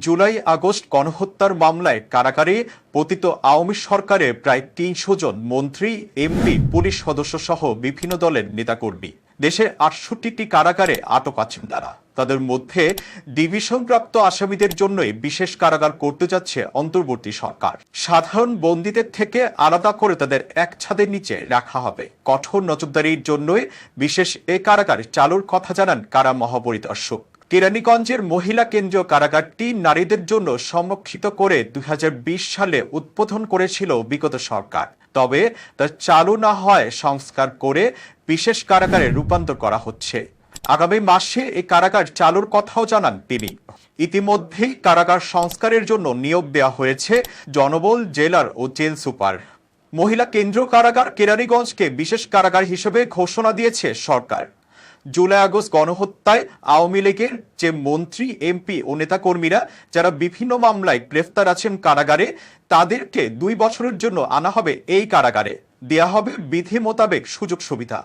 July August গণহত্যার মামলায় কারাগারে পতিত আওয়ামী সরকারের প্রায় তিনশো জন মন্ত্রী, এমপি, পুলিশ সদস্য সহ বিভিন্ন দলের নেতাকর্মী। দেশের আটষট্টিটি কারাগারে আটক আছেন তারা। তাদের মধ্যে ডিভিশনপ্রাপ্ত আসামিদের জন্যই বিশেষ কারাগার করতে যাচ্ছে অন্তর্বর্তী সরকার। সাধারণ বন্দীদের থেকে আলাদা করে তাদের এক ছাদের নিচে রাখা হবে। কঠোর নজরদারির জন্যই বিশেষ এ কারাগার চালুর কথা জানান কারা মহাপরিদর্শক। কেরানীগঞ্জের মহিলা কেন্দ্রীয় কারাগারটি নারীদের জন্য সংরক্ষিত করে দুই হাজার বিশ সালে উদ্বোধন করেছিল বিগত সরকার। তবে তা চালু না হয় সংস্কার করে বিশেষ কারাগারে রূপান্তর করা হচ্ছে। আগামী মাসে এই কারাগার চালুর কথাও জানান তিনি। ইতিমধ্যেই কারাগার সংস্কারের জন্য নিয়োগ দেওয়া হয়েছে জনবল, জেলার ও জেল সুপার। মহিলা কেন্দ্রীয় কারাগার কেরানীগঞ্জকে বিশেষ কারাগার হিসেবে ঘোষণা দিয়েছে সরকার। জুলাই আগস্ট গণহত্যায় আওয়ামী লীগের যে মন্ত্রী, এমপি ও নেতাকর্মীরা যারা বিভিন্ন মামলায় গ্রেফতার আছেন কারাগারে, তাদেরকে দুই বছরের জন্য আনা হবে এই কারাগারে। দেয়া হবে বিধি মোতাবেক সুযোগ সুবিধা।